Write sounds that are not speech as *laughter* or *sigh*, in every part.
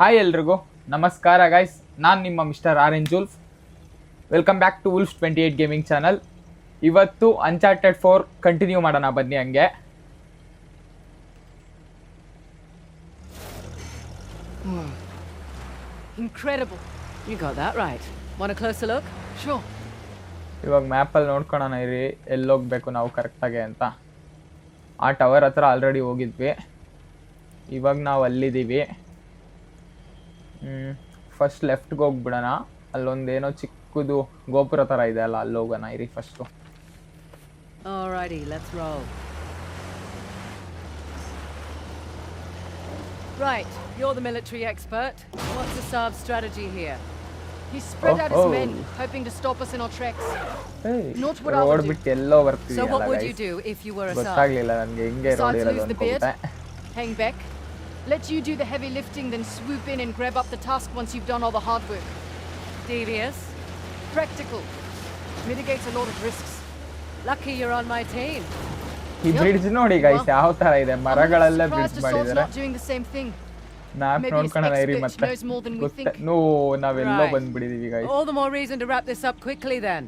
Hi ಎಲ್ರಿಗೂ. ನಮಸ್ಕಾರ guys ನಾನು ನಿಮ್ಮ mister R N Wolf welcome back to Wolf twenty eight gaming channel ಇವತ್ತು ಅನ್ಚಾರ್ಟೆಡ್ ಫೋರ್ ಕಂಟಿನ್ಯೂ ಮಾಡೋಣ ಬನ್ನಿ ಹಂಗೆ. Incredible. You got that right. Want a closer look? Sure. ಇವಾಗ ಮ್ಯಾಪಲ್ಲಿ ನೋಡ್ಕೊಳ್ಳೋಣ ಇರಿ. ಎಲ್ಲಿ ಹೋಗ್ಬೇಕು ನಾವು ಕರೆಕ್ಟಾಗಿ ಅಂತ. ಆ ಟವರ್ ಹತ್ರ ಆಲ್ರೆಡಿ ಹೋಗಿದ್ವಿ. ಇವಾಗ ನಾವು ಅಲ್ಲಿದ್ದೀವಿ. ಫಸ್ಟ್ ಲೆಫ್ಟ್ಗೆ ಹೋಗ್ಬಿಡೋಣ ಅಲ್ಲೊಂದೇನೋ ಚಿಕ್ಕದು ಗೋಪುರ ಥರ ಇದೆ ಅಲ್ಲ ಅಲ್ಲಿ ಹೋಗೋಣ ಇರಿ first Alrighty, let's roll. Right, you're the military expert. What's the Saab's strategy here? He's spread oh, out his men, oh. men, hoping to stop us in our tracks. Hey, Not what I would do. So what would you do if you were a Saab? ಗೊತ್ತಾಗ್ಲಿಲ್ಲ ನನಗೆ ಹೆಂಗೆ road Besides lose the beard, hang back, let you do the heavy lifting, then swoop in and grab up the task once you've done all the hard work. Devious, practical, mitigates a lot of risks. Lucky you're on my team. ಈ Yep. Bridge ನೋಡಿ guys Well, ಯಾವ ತರ ಇದೆ I'm ಮರಗಳೆಲ್ಲ surprised bridge the sword's ಮಾಡಿದ್ದಾರೆ not doing the same thing. Map Maybe his ನೋಡ್ಕೊಳ್ಳೋಣ ಇರಿ expert ಮತ್ತೆ knows more than we ಗೊತ್ತ think. No ನಾವೆಲ್ಲೋ Right. ಬಂದ್ಬಿಟ್ಟಿದೀವಿ guys All the more reason to wrap this up quickly then.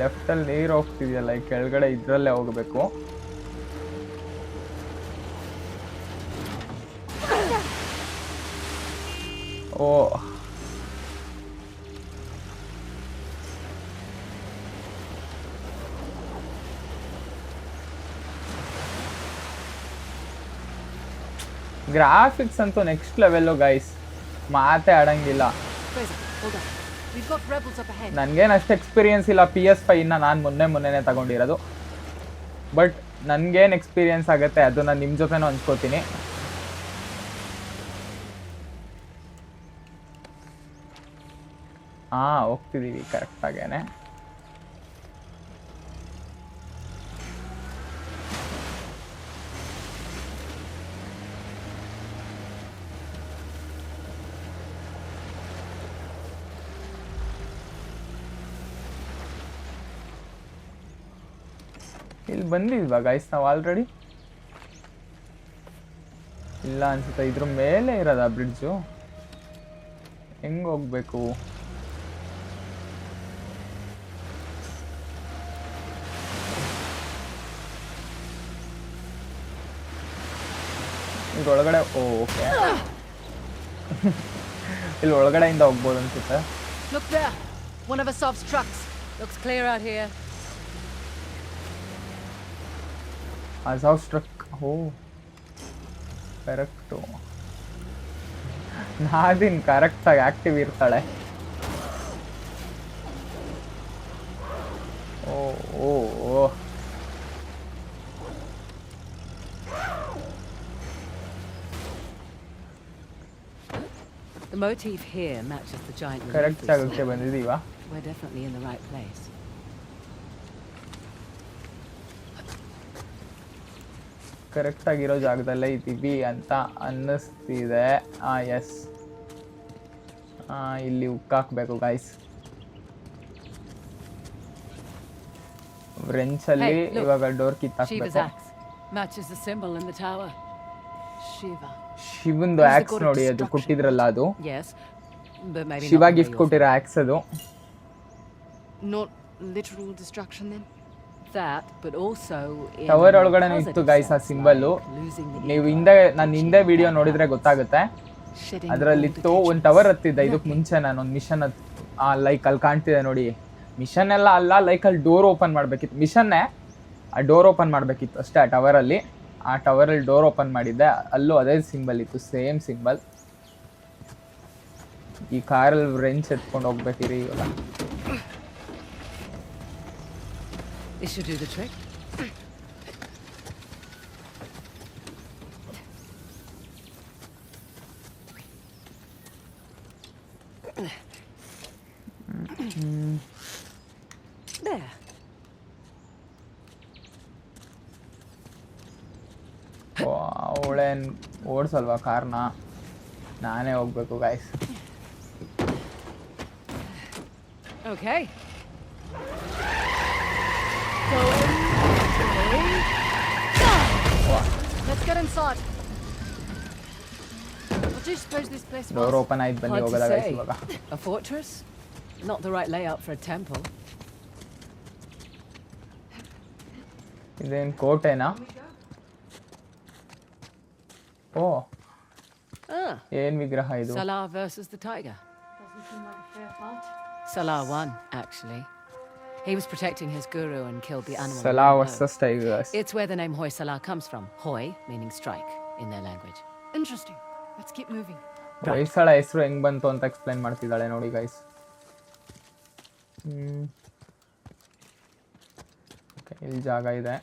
Left ಅಲ್ಲಿ ನೀರು ಹೋಗ್ತಿದೆಯಲ್ಲ ಈ ಕೆಳಗಡೆ ಇದ್ರಲ್ಲೇ ಹೋಗ್ಬೇಕು ಓ ಗ್ರಾಫಿಕ್ಸ್ ಅಂತೂ ನೆಕ್ಸ್ಟ್ ಲೆವೆಲ್ಲು ಗೈಸ್ ಮಾತೇ ಆಡಂಗಿಲ್ಲ. ನನಗೇನು ಅಷ್ಟು ಎಕ್ಸ್ಪೀರಿಯನ್ಸ್ ಇಲ್ಲ. ಪಿ ಎಸ್ ಫೈನ ನಾನು ಮೊನ್ನೆ ಮೊನ್ನೆನೇ ತಗೊಂಡಿರೋದು. ಬಟ್ ನನಗೇನು ಎಕ್ಸ್ಪೀರಿಯನ್ಸ್ ಆಗುತ್ತೆ ಅದನ್ನ ನಿಮ್ಮ ಜೊತೆನೂ ಹಂಚ್ಕೋತೀನಿ. ಹಾಂ ಹೋಗ್ತಿದ್ದೀವಿ ಕರೆಕ್ಟಾಗೇನೆ ಇಲ್ಲಿ ಬಂದಿದ್ವಾ ಗೈಸ್ ನಾವು ಆಲ್ರೆಡಿ ಇಲ್ಲ ಅನ್ಸುತ್ತೆ, ಇದ್ರ ಮೇಲೆ ಇರೋದಾ ಬ್ರಿಡ್ಜು ಹೆಂಗ್ ಹೋಗ್ಬೇಕು? ಈಗ ಒಳಗಡೆ ಓಕೆ ಇಲ್ಲಿ ಒಳಗಡೆಯಿಂದ ಹೋಗ್ಬೋದು ಅನ್ಸುತ್ತೆ Look there. One of Asav's trucks. Looks clear out here. ಅಸಾವ್ struck oh correct Nadine ಕರೆಕ್ಟಾಗಿ ಆಕ್ಟಿವ್ ಇರ್ತಾಳೆ The motif here matches the giant Correct ಜಾಗಕ್ಕೆ saw. ಬಂದಿದೀವ We're definitely in the right place. Correct ಆಗಿರೋ ಜಾಗದಲ್ಲೇ ಇದ್ದೀವಿ ಅಂತ ಅನ್ನಿಸ್ತಿದೆ ಆ ಎಸ್ ಇಲ್ಲಿ ಉಕ್ಕಾಕ್ಬೇಕು ಗಾಯ್ಸ್ ಫ್ರೆಂಚಲ್ಲಿ ಇವಾಗ door Shiva's axe matches the symbol in the tower. Shiva. ಶಿವಂದು ಆಕ್ಸ್ ನೋಡಿ ಅದು ಕೊಟ್ಟಿದ್ರಲ್ಲ ಅದು. ಶಿವ ಗಿಫ್ಟ್ ಕೊಟ್ಟಿರೋ ಆಕ್ಸ್ ಅದು. ಟವರ್ ಒಳಗಡೆ ಇತ್ತು ಗೈಸ್ ಆ the ನೀವು ಹಿಂದೆ ನಾನು ಹಿಂದೆ ವಿಡಿಯೋ ನೋಡಿದ್ರೆ ಗೊತ್ತಾಗುತ್ತೆ. ಅದರಲ್ಲಿ ಇತ್ತು all ಒಂದು ಟವರ್ ಹತ್ತಿದ್ದೆ ಇದಕ್ಕೆ ಮುಂಚೆ ನಾನು ಒಂದು ಮಿಷನ್ ಆ ಲೈಕ್ ಅಲ್ಲಿ ಕಾಣ್ತಿದೆ ನೋಡಿ. ಮಿಷನ್ ಎಲ್ಲ ಅಲ್ಲ ಲೈಕ್ ಅಲ್ಲಿ ಡೋರ್ ಓಪನ್ ಮಾಡಬೇಕಿತ್ತು. ಮಿಷನ್ನೇ ಆ ಡೋರ್ ಓಪನ್ ಮಾಡಬೇಕಿತ್ತು ಅಷ್ಟೇ ಆ ಟವರಲ್ಲಿ ಆ ಟವರಲ್ಲಿ ಡೋರ್ ಓಪನ್ ಮಾಡಿದ್ದೆ. ಅಲ್ಲೂ ಅದೇ ಸಿಂಬಲ್ ಇತ್ತು ಸೇಮ್ ಸಿಂಬಲ್ ಈ ಕಾರಲ್ಲಿ ರೆಂಚ್ ಎತ್ಕೊಂಡು ಹೋಗ್ಬೇಕಿರಿ ಇವಾಗ. ಓಡಿಸಲ್ವಾ ಕಾರ್ನ ನಾನೇ ಹೋಗ್ಬೇಕು guys Okay. Let's Let's get inside. What do you suppose this place was? Door open ಆಯ್ತು ಬನ್ನಿ Hard to ಹೋಗೋದ ಗೈಸ್ say. ಇವಾಗ A fortress? Not the right layout for a temple. ಇದೇನು ಕೋಟೆನಾ ಓ Ah, ಏನ್ ವಿಗ್ರಹ ಇದು Salah versus the tiger. Doesn't seem like a fair fight. Salah won, actually. He was protecting his guru and killed the animal. ಸಲಾ along the versus tigers road. It's where the name Hoi Salah comes from. Hoi meaning strike in their language. Interesting. Let's keep moving. Hoysala ಹೆಸರು ಹೆಂಗ್ ಬಂತು ಅಂತ explain ಮಾಡ್ತಿದ್ದಾಳೆ ನೋಡಿ guys ಹ್ಮ್ Okay, ಇಲ್ಲಿ ಜಾಗ ಇದೆ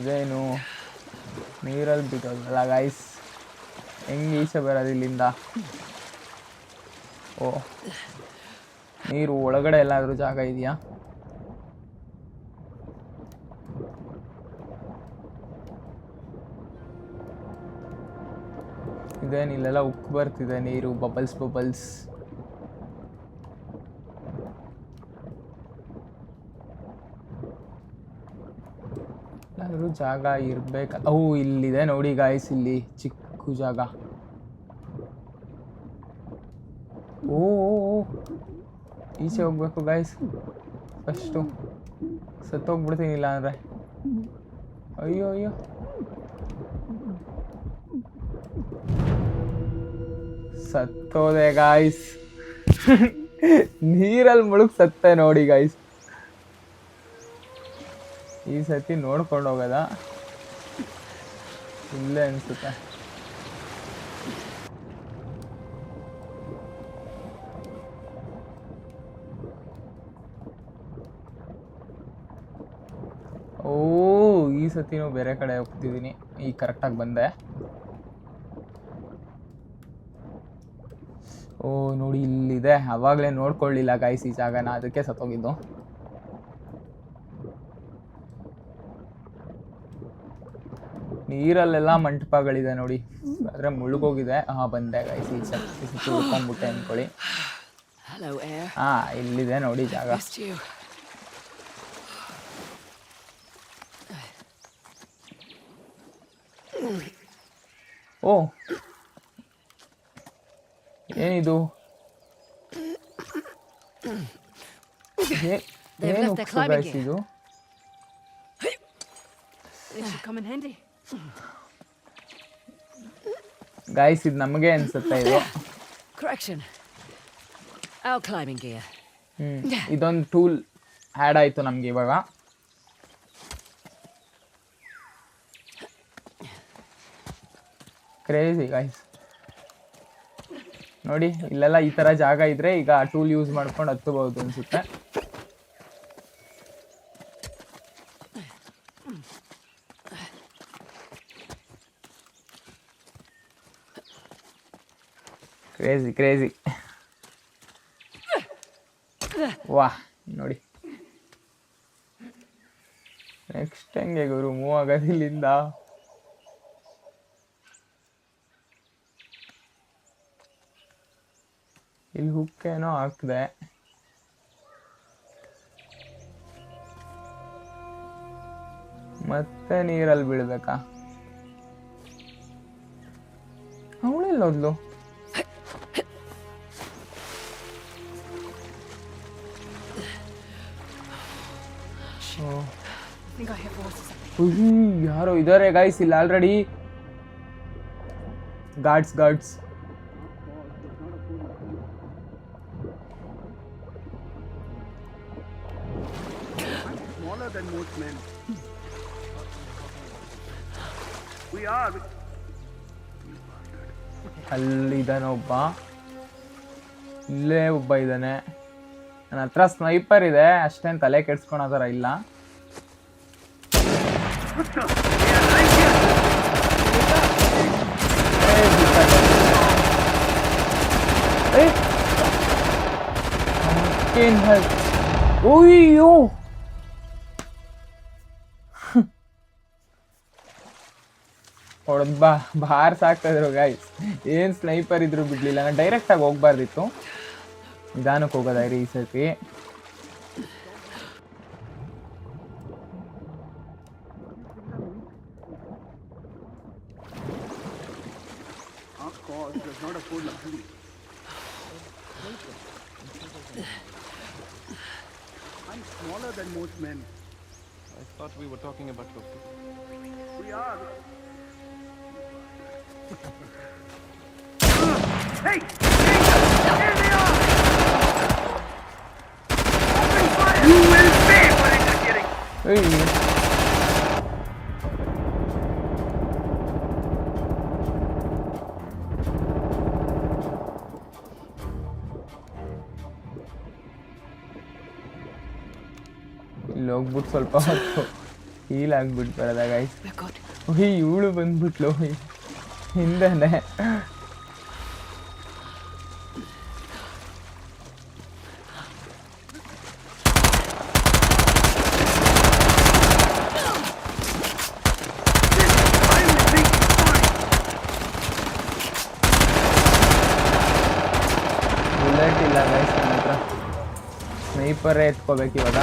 ಇದೇನು? ನೀರಲ್ಲಿ ಬಿಟ್ಟೋದಲ್ಲ ಗೈಸ್ ಹೆಂಗೆ ಈಚೆ ಬರೋದು ಇಲ್ಲಿಂದ? ಓ. ನೀರು ಒಳಗಡೆ ಎಲ್ಲಾದರೂ ಜಾಗ ಇದೆಯಾ? ಇದೇನು ಇಲ್ಲೆಲ್ಲ ಉಕ್ಕು ಬರ್ತಿದೆ, ನೀರು ಬಬಲ್ಸ್ ಬಬಲ್ಸ್ ಎಲ್ಲಾದ್ರೂ ಜಾಗ ಇರಬೇಕು. ಅವು ಇಲ್ಲಿದೆ ನೋಡಿ ಗಾಯ್ಸ್ ಇಲ್ಲಿ ಚಿಕ್ಕ ಜಾಗ. ಓ. ಈಚೆ ಹೋಗ್ಬೇಕು ಗಾಯ್ಸ್ ಫಸ್ಟು ಸತ್ತೋಗ್ಬಿಡ್ತೀನಿ ಇಲ್ಲ ಅಂದರೆ. ಅಯ್ಯೋ ಅಯ್ಯೋ. ಸತ್ತೋದೆ ಗಾಯ್ಸ್ *laughs* ನೀರಲ್ಲಿ ಮುಳುಗ್ ಸತ್ತೆ ನೋಡಿ ಗಾಯ್ಸ್ ಈ ಸತಿ ನೋಡ್ಕೊಂಡು ಹೋಗೋದ? ಇಲ್ಲೇ ಅನ್ಸುತ್ತೆ. ಓ, ಈ ಸತಿನೂ ಬೇರೆ ಕಡೆ ಹೋಗ್ತಿದ್ದೀನಿ ಈಗ ಕರೆಕ್ಟಾಗಿ ಬಂದೆ. ಓ, ನೋಡಿ ಇಲ್ಲಿದೆ. ಅವಾಗಲೇ ನೋಡ್ಕೊಳ್ಳಿಲ್ಲ ಗಾಯ್ಸ್ ಈ ಜಾಗನ. ಅದಕ್ಕೆ ಸತ್ತೋಗಿದ್ದು. ನೀರಲ್ಲೆಲ್ಲ ಮಂಟಪಗಳಿದೆ ನೋಡಿ. ಆದ್ರೆ ಮುಳುಗೋಗಿದೆ. ಹಾ ಬಂದೆ ಗೈಸ್ ಈ ಚಪ್ಪಿ ಅನ್ಕೊಳ್ಳಿ. ಹಾ ಇಲ್ಲಿದೆ ನೋಡಿ ಜಾಗ. ಓ ಏನಿದು? ಏನು ಗೈಸ್ ಇದು? ಗಾಯ್ಸ್ ಇದು ನಮಗೆ ಅನ್ಸುತ್ತೆ ಇದು. ಕ್ರಾಕ್ಷನ್ ಆ ಕ್ಲೈಮಿಂಗ್ ಗಿಯರ್ ಹ್ಮ್. ಇದೊಂದು ಟೂಲ್ ಆ್ಯಡ್ ಆಯಿತು ನಮಗೆ ಇವಾಗ. ಕ್ರೇಜಿ ಗಾಯ್ಸ್ ನೋಡಿ ಇಲ್ಲೆಲ್ಲ ಈ ಥರ ಜಾಗ ಇದ್ರೆ ಈಗ ಟೂಲ್ ಯೂಸ್ ಮಾಡ್ಕೊಂಡು ಹತ್ತಬಹುದು ಅನ್ಸುತ್ತೆ. ಕ್ರೇಜಿ ಕ್ರೇಜಿ ವಾಹ್ ನೋಡಿ. ನೆಕ್ಸ್ಟ್ ಹೆಂಗೆ ಗುರು ಮೂವ್ ಆಗೋದು ಇಲ್ಲಿಂದ. ಇಲ್ಲಿ ಹುಕ್ಕೇನೋ ಹಾಕಿದೆ. ಮತ್ತೆ ನೀರಲ್ಲಿ ಬೀಳ್ಬೇಕಾ? ಅವಳೆಲ್ಲ ಯಾರೋ ಇದಾರೆ ಗೈಸ್ ಇಲ್ಲಿ ಆಲ್ರೆಡಿ ಗಾರ್ಡ್ಸ್ ಗಾರ್ಡ್ಸ್. ಅಲ್ಲಿದ್ದಾನೆ ಒಬ್ಬ ಇಲ್ಲೇ ಒಬ್ಬ ಇದ್ದಾನೆ. ನನ್ನ ಹತ್ರ ಸ್ನೈಪರ್ ಇದೆ, ಅಷ್ಟೇನು ತಲೆ ಕೆಡ್ಸ್ಕೊಳೋ ಥರ ಇಲ್ಲ. ಏ, ಬಿಟ್ಟಾಗ. ಏ, ಅವ್ನ್ಗೇನ್ help? ಅಯ್ಯೋ ಹೊಡೆದ್ ಬಾ ಬಾರ್ ಸಾಕ್ತಿದ್ರು ಗಾಯ್ಸ್ ಏನು ಸ್ನೈಪರ್ ಇದ್ರು ಬಿಡ್ಲಿಲ್ಲ ನಾನು ಡೈರೆಕ್ಟಾಗಿ ಹೋಗ್ಬಾರ್ದಿತ್ತು ನಿಧಾನಕ್ಕೆ ಹೋಗೋದಾಯ್ರಿ ಈ ಸರ್ತಿ I'm smaller than most men. I thought we were talking about your food. We are. hey! Hey! Here they are! Open fire! You will pay for interfering! ಏಯ್ ಇಲ್ಲಿ ಹೋಗ್ಬಿಟ್ಟು ಸ್ವಲ್ಪ ಹೊತ್ತು. ಹೀಲ್ ಆಗ್ಬಿಟ್ಟು ಬರೋದಾಗ. ಓಯ್ ಇವಳು ಬಂದ್ಬಿಟ್ಲು. ಹಿಂದೆನೆ! ಬುಲೆಟ್ ಇಲ್ಲ ಗೈಸ್ ನನ್ನ ಹತ್ರ ಸ್ನೈಪರೇ ಎತ್ಕೋಬೇಕು ಇವಾಗ.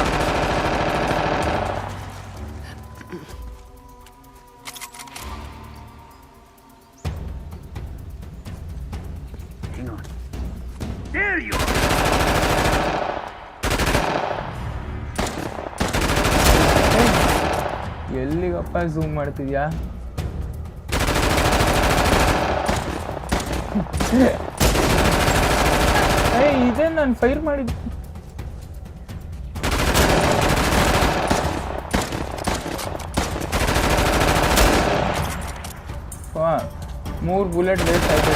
ಎಲ್ಲಿಗಪ್ಪ ಝೂಮ್ ಮಾಡ್ತಿದ್ಯಾ? ಏಯ್ ಇದೇ ನಾನು ಫೈರ್ ಮಾಡಿದ್. ಮೂರು ಬುಲೆಟ್ ವೇಸ್ಟ್ ಆಯ್ತು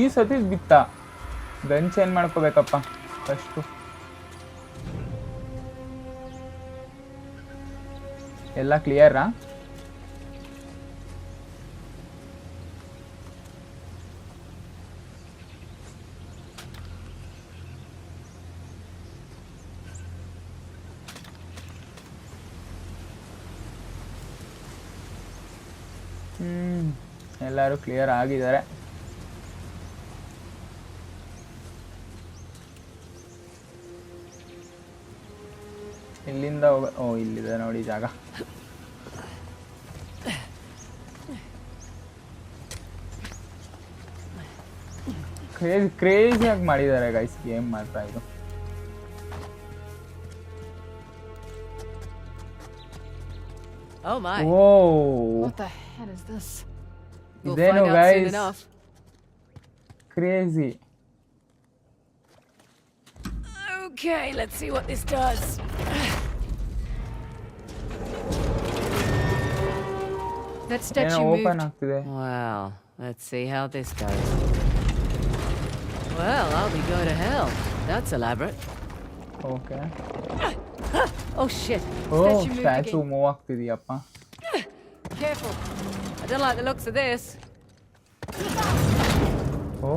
ಈ ಸತಿ ಬಿತ್ತ. Gun change ಮಾಡ್ಕೋಬೇಕಪ್ಪ? ಫಸ್ಟು ಎಲ್ಲ ಕ್ಲಿಯರಾ ಎಲ್ಲರೂ ಕ್ಲಿಯರ್ ಆಗಿದ್ದಾರೆ. ಇಲ್ಲಿಂದ ಓ ಇಲ್ಲಿ ನೋಡಿ ಜಾಗ. ಕರೇಜ್ ಕ್ರೇಜಿ ಆಗ್ ಮಾಡಿದ್ದಾರೆ ಗೈಸ್ ಗೇಮ್ ಮಾಡ್ತಾ ಇದು what the crazy okay lets see what this does. That ಏನೋ statue ಓಪನ್ moved. ಆಗ್ತಿದೆ Well, let's see how this goes. Well, I'll be going to hell. That's elaborate. Okay Oh shit. Oh Statue moved statue again. Move ಆಗ್ತಿದೆಯಪ್ಪ Careful. I don't like the looks of this. Oh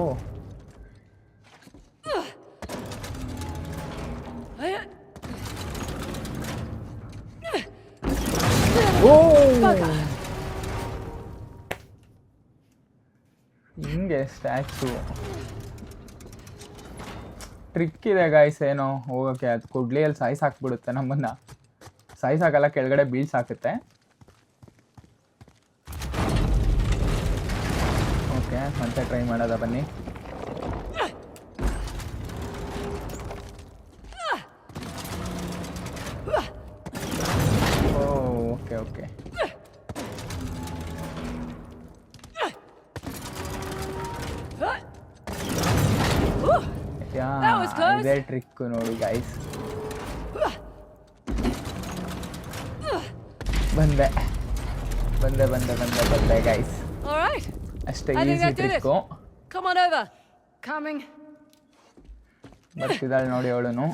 Statue trick ಇದೆ guys ಏನೋ ಹೋಗೋಕ್ಕೆ ಅದು ಕೊಡ್ಲಿಯಲ್ಲಿ ನಮ್ಮನ್ನು. ನಮ್ಮನ್ನ ಹಾಕಲ್ಲ, ಕೆಳಗಡೆ ಬೀಳ್ಸಾಕುತ್ತೆ okay ಮತ್ತೆ try ಮಾಡೋದ ಬನ್ನಿ. ಇದೇ ಟ್ರಿಕ್ ನೋಡಿ ಗೈಸ್ ಬಂದೆ ಬಂದೆ ಬಂದೆ ಬಂದೆ ಬಂದೆ ಗೈಸ್. ಅಷ್ಟೇ ಈಸಿ. ಟ್ರಿಕ್ಕು. Coming. ಬರ್ತಿದ್ದಾಳೆ ನೋಡಿ ಅವಳನು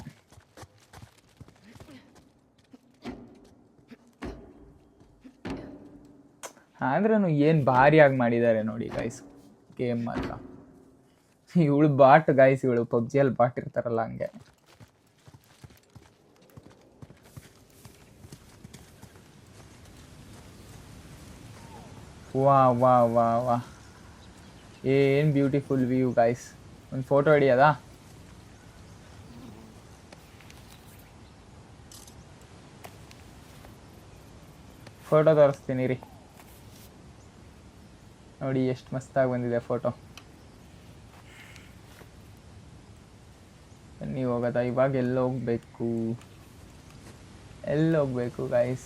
ಆದ್ರೂ ಏನು ಭಾರಿಯಾಗಿ ಮಾಡಿದ್ದಾರೆ ನೋಡಿ ಗೈಸ್ ಗೇಮ್ ಮಾತ್ರ ಇವಳು ಬಾಟ್ ಗೈಸ್ ಇವಳು ಪಬ್ಜಿಯಲ್ಲಿ ಬಾಟ್ ಇರ್ತಾರಲ್ಲ ಹಂಗೆ. ವಾ ವಾ ವಾ ವಾ. ಏನು ಬ್ಯೂಟಿಫುಲ್ ವ್ಯೂ ಗಾಯ್ಸ್ ಒಂದು ಫೋಟೋ ಹಿಡಿಯೋದಾ? ಫೋಟೋ ತೋರಿಸ್ತೀನಿ ರೀ ನೋಡಿ, ಎಷ್ಟು ಮಸ್ತಾಗಿ ಬಂದಿದೆ ಫೋಟೋ ನೀವು ಹೋಗೋದಾ? ಇವಾಗ ಎಲ್ಲಿ ಹೋಗ್ಬೇಕು ಎಲ್ಲಿ ಹೋಗ್ಬೇಕು ಗೈಸ್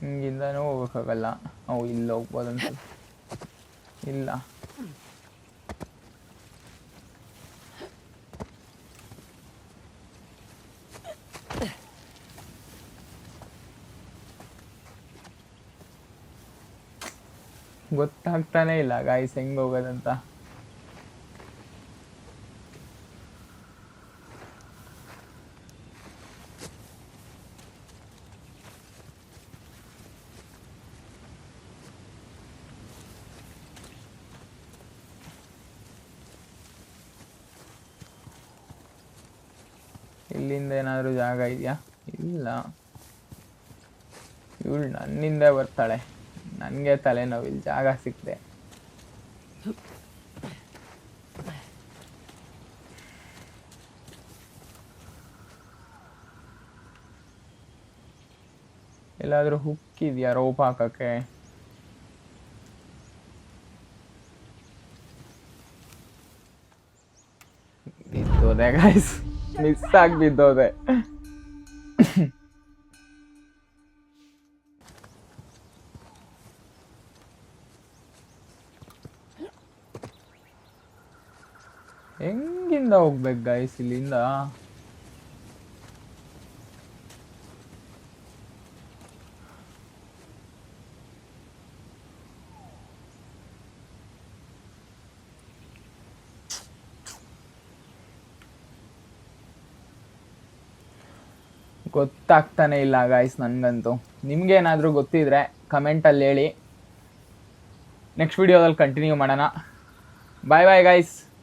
ಹಿಂಗಿಂದನೂ ಹೋಗೋಕ್ಕಾಗಲ್ಲ. ಅವು ಇಲ್ಲಿ ಹೋಗ್ಬೋದಂತ ಇಲ್ಲ. ಗೊತ್ತಾಗ್ತಾನೆ ಇಲ್ಲ ಗಾಯ್ಸ್ ಹೆಂಗ್ ಹೋಗೋದಂತ. ಇಲ್ಲಿಂದ ಏನಾದರೂ ಜಾಗ ಇದೆಯಾ? ಇಲ್ಲ. ಇವಳು ನನ್ನಿಂದ ಬರ್ತಾಳೆ. ನನಗೆ ತಲೆನೋವು ಇಲ್ಲಿ ಜಾಗ ಸಿಕ್ಕಿದೆ ಎಲ್ಲಾದರೂ ಹುಕ್ ಇದೆಯಾ ರೋಪ್ ಹಾಕಕ್ಕೆ ಬಿದ್ದೋದೆ ಗಾಯ್ಸ್ ಮಿಸ್ ಆಗಿ ಬಿದ್ದೋದೆ ಹೆಂಗಿಂದ ಹೋಗ್ಬೇಕು ಗೈಸ್ ಇಲ್ಲಿಂದ? ಗೊತ್ತಾಗ್ತಾನೆ ಇಲ್ಲ ಗಾಯ್ಸ್ ನನಗಂತೂ. ನಿಮಗೇನಾದರೂ ಗೊತ್ತಿದ್ರೆ ಕಮೆಂಟಲ್ಲಿ ಹೇಳಿ. ನೆಕ್ಸ್ಟ್ ವಿಡಿಯೋದಲ್ಲಿ ಕಂಟಿನ್ಯೂ ಮಾಡೋಣ. ಬಾಯ್ ಬಾಯ್ ಗಾಯ್ಸ್